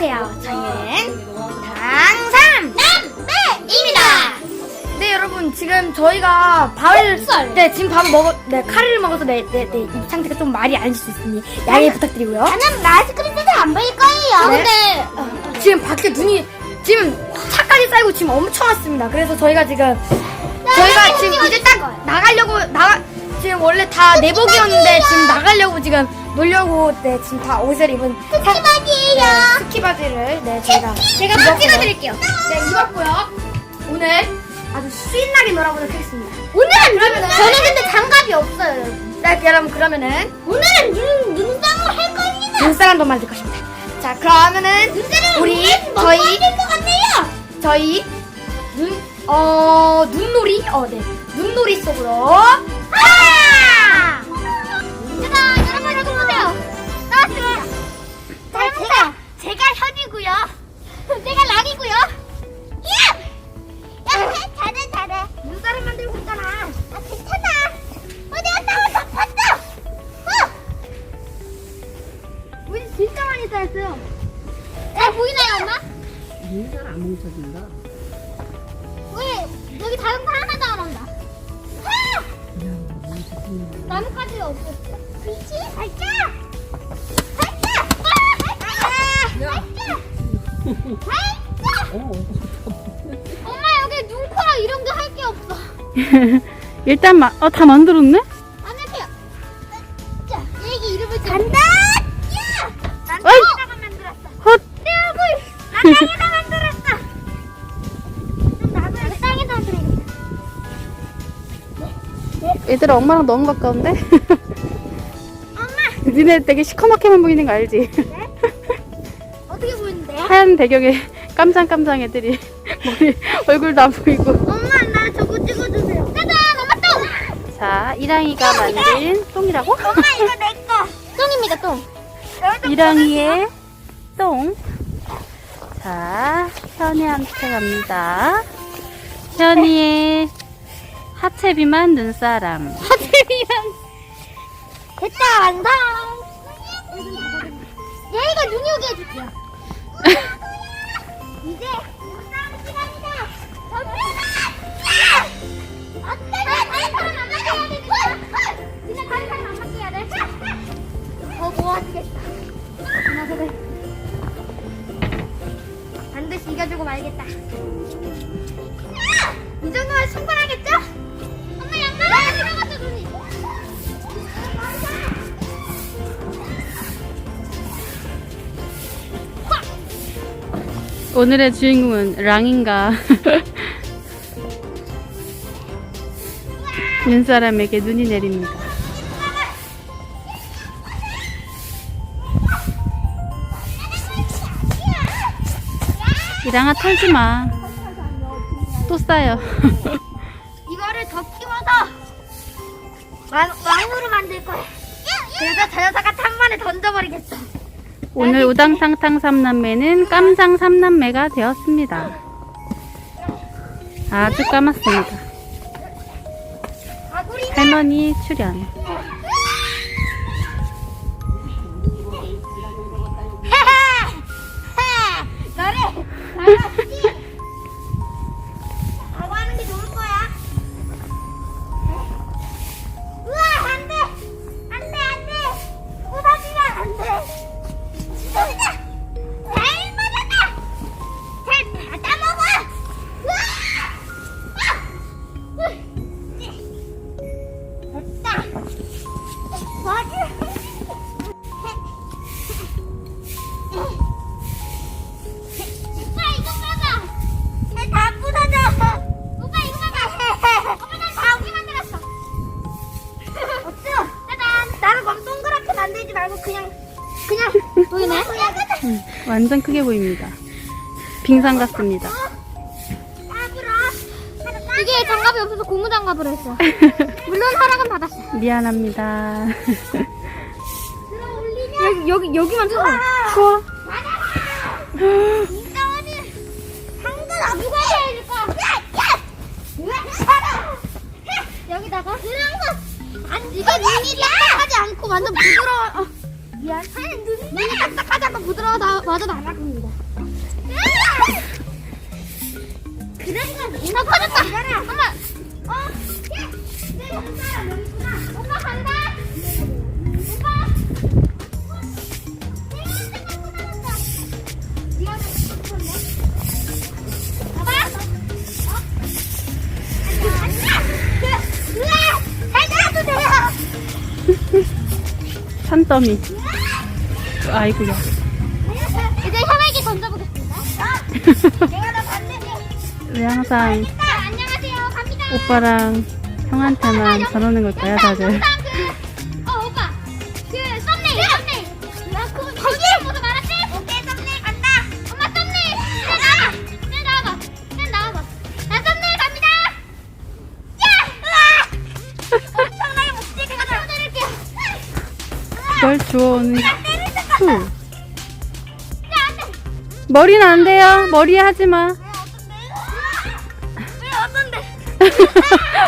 안녕하세요. 저희는 당삼 남매입니다. 네 여러분 지금 저희가 밥을 쌀. 네 지금 밥을 먹어 네 카레를 먹어서 네네네 이 상태가 좀 말이 안실수 있으니 양해 부탁드리고요. 나는 뜻이 안 보일 거예요. 네. 근데 어, 지금 밖에 눈이 지금 차까지 쌓이고 지금 엄청 왔습니다. 그래서 저희가 지금 저희가 지금 이제 딱 나가려고 나가 지금 원래 다 내복이었는데 지금 나가려고 지금 놀려고 네 지금 다 옷을 입은 사- 스키바지예요. 네, 스키 바지를 네 제가 제가 한번 입었고요. 찍어드릴게요. 네 입었고요. 오늘 아주 신나게 놀아보도록 하겠습니다. 오늘은 그러면은- 저는 근데 장갑이 없어요. 네 여러분 그러면은 오늘은 눈 눈쌍을 할 겁니다. 눈살 한번 만들 것입니다. 자 그러면은 눈살을 우리 저희 될것 같네요. 저희 눈, 어, 눈놀이? 어, 네. 눈놀이 속으로. 눈살 안 뭉쳐진다. 왜 여기 자동차 하나도 안 온다. 하! 뭉쳐진다. 나뭇가지가 없었어. 그렇지? 살짝! 살짝! 아! 살짝! 살짝! 어, 엄마 여기 눈코랑 이런 거 할 게 없어. 일단 마, 어, 다 만들었네? 얘들아, 엄마랑 너무 가까운데? 엄마! 니네 되게 시커멓게만 보이는 거 알지? 어떻게 보이는데요? 하얀 배경에 깜장깜장 애들이 머리, 얼굴도 안 보이고. 엄마 나 저거 찍어주세요. 짜잔! 엄마 똥! 자, 이랑이가 만든 똥이라고? 엄마 이거 내 거. 똥입니다 똥. 이랑이의 똥. 자, 현이한테 갑니다. 현이의 하체 비만 눈사람. 하트리랑 됐다 완성. 얘가 눈이 오게 해줄게요. 이제 눈싸움 시간이다. 덤벼라! 어때? 다른 사람 안 맞게 해야 돼. 그냥 다른 사람 안 맞게 해야 돼. 더 모아주겠다. 하나 둘. 반드시 이겨주고 말겠다. 이 정도면 충분하겠죠? 오늘의 주인공은 랑인가. 눈사람에게 눈이 내립니다. 이랑아 털지 마. 또 싸요. 이거를 더 키워서 왕, 왕으로 만들 거야. 그래서 저 녀석아 한 번에 던져버리겠어. 오늘 우당탕탕 삼남매는 깜장 삼남매가 되었습니다. 아주 까맣습니다. 할머니 출연. 그냥 보이네? 완전 크게 보입니다. 빙상 같습니다. 이게 장갑이 없어서 고무 장갑으로 했어. 물론 허락은 받았어. 미안합니다. 들어 올리냐? 여기, 여기, 여기만 차가워. 아! 추워? 완전 부드러워. 아, 미안. 눈이 딱딱하지 않고 부드러워 다 맞아 나가고 있는 아! 거 그래 나 커졌다. 산더미. 아이고야. 이제 혈액이 던져보겠습니다. 봤는데. 왜 항상. 갑니다. 오빠랑 형한테만 저러는 걸까요, 다들? 그, 어, 오빠. 그, 썸네일, 썸네일. 거기에 모두 말았지? 오케이, 썸네일 간다. 엄마, 썸네일. 네, 나와봐. 네, 나와봐. 네, 나와봐. 나 썸네일 갑니다. 야! 으아! 엄청나게 못되게 가자. 드릴게요. 그걸 주워 오는 후. 야, 안 돼. 머리는 안 돼요. 머리에 하지 마. 왜 어떤데?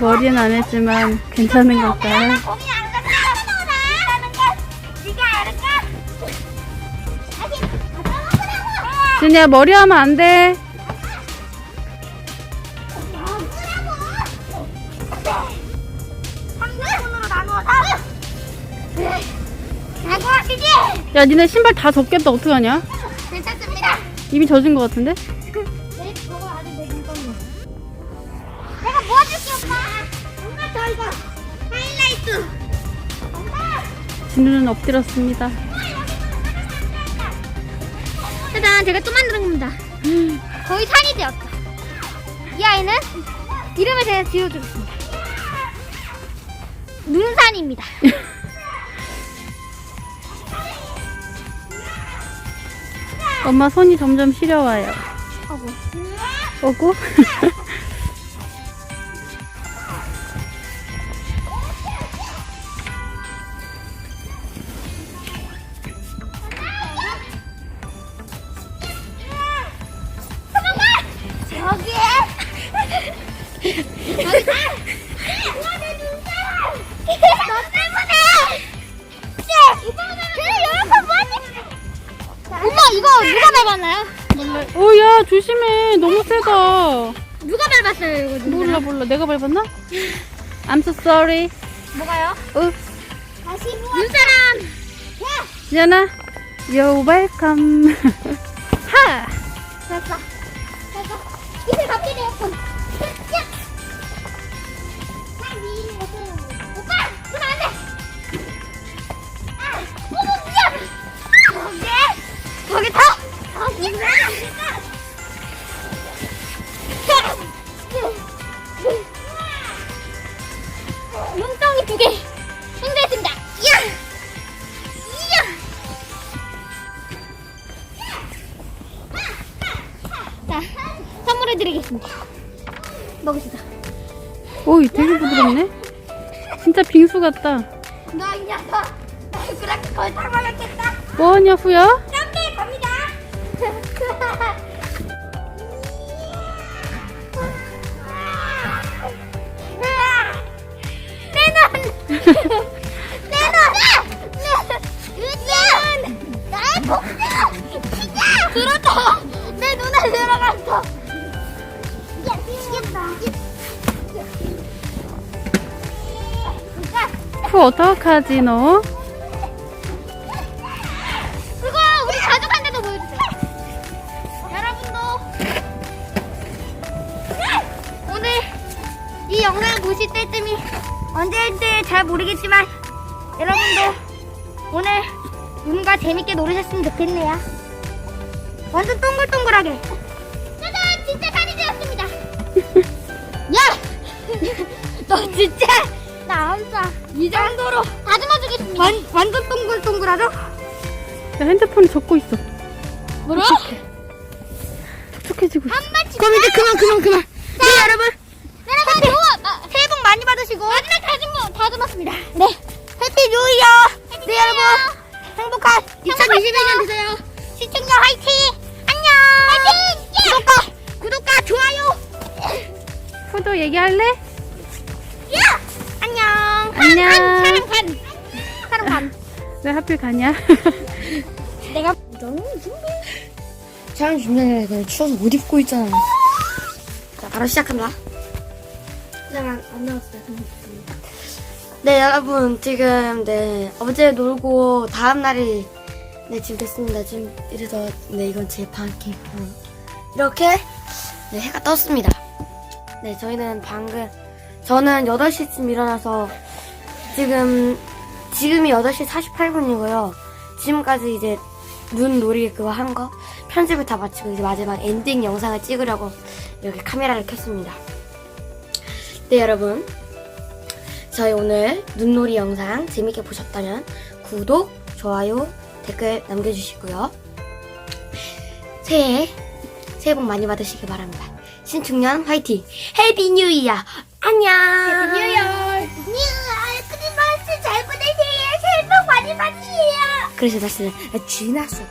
머리는 안 했지만 괜찮은 걸까요? 공이 안 네가. 준이야, 머리 하면 안 돼. 하시지 야, 니네 신발 다 젖겠다. 어떡하냐? 괜찮습니다 이미 젖은 것 같은데? 내가 모아줄게 오빠? 엄마 저 이거 하이라이트. 엄마! 진우는 엎드렸습니다. 짜잔 제가 또 만드는 겁니다. 거의 산이 되었다. 이 아이는 이름을 제가 지어주겠습니다. 눈산입니다. 엄마 손이 점점 시려와요. 어구. 오고? 저기에 저기다 내 눈사람 너 때문에 그래 여러분 뭐하지 엄마 이거 누가 밟았나요? 오, 야, 조심해. 너무 세다. 누가 밟았어요 이거 몰라, 몰라. 내가 밟았나? I'm so sorry. 뭐가요? 어, 다시 눈사람 야 미안아. You're welcome. 하! 됐어 이제 갑자기 먹읍시다. 오이, 되게 부드럽네. 진짜 빙수 같다. 너 이 녀석, 너 그렇게 다 먹었겠다. 뭐하냐, 후야? 깜빡이 갑니다. 내 눈! 후, 어떡하지, 너? 그거 우리 가족한테도 보여주세요. 여러분도 오늘 이 영상을 보실 때쯤이 언제일지 잘 모르겠지만 여러분도 오늘 눈과 재밌게 놀으셨으면 좋겠네요. 완전 동글동글하게. 짜잔! 진짜 산이 되었습니다. 야! 너 진짜 이 정도로 다듬어 주겠습니다. 완, 완전 동글동글하죠? 야, 핸드폰이 젖고 있어. 뭐라? 촉촉해지고 있어. 한번 그럼 이제 그만, 그만, 그만. 네, 여러분. 여러분 좋아 새해 복 많이 받으시고. 마지막 다듬어 다듬었습니다. 네. 해피 뉴 이어. 네, 여러분. 행복한 2021년 되세요. 시청자 화이팅! 안녕! 화이팅! 구독과, 구독과 좋아요. 후도 얘기할래? 야! 안녕. 사람 반! 사람 반! 왜 하필 가냐? 내가 너무 준비 촬영 준비해 그냥 추워서 못 입고 있잖아. 자, 바로 시작합니다. 잠깐 안 나왔어요. 네, 여러분 지금 네 어제 놀고 다음 날이 네 지금 됐습니다. 지금 이래서 네 이건 제방 캠프 이렇게 네 해가 떴습니다. 네, 저희는 방금 저는 8시쯤 일어나서 지금 지금이 8시 48분이고요. 지금까지 이제 눈 놀이 그거 한 거 편집을 다 마치고 이제 마지막 엔딩 영상을 찍으려고 이렇게 카메라를 켰습니다. 네, 여러분. 저희 오늘 눈놀이 영상 재밌게 보셨다면 구독, 좋아요, 댓글 남겨주시고요. 새해, 새해 복 많이 받으시길 바랍니다. 신축년 화이팅! 해피 뉴 이어! 안녕! 해피 뉴 이어! 그래서 다시는 지나서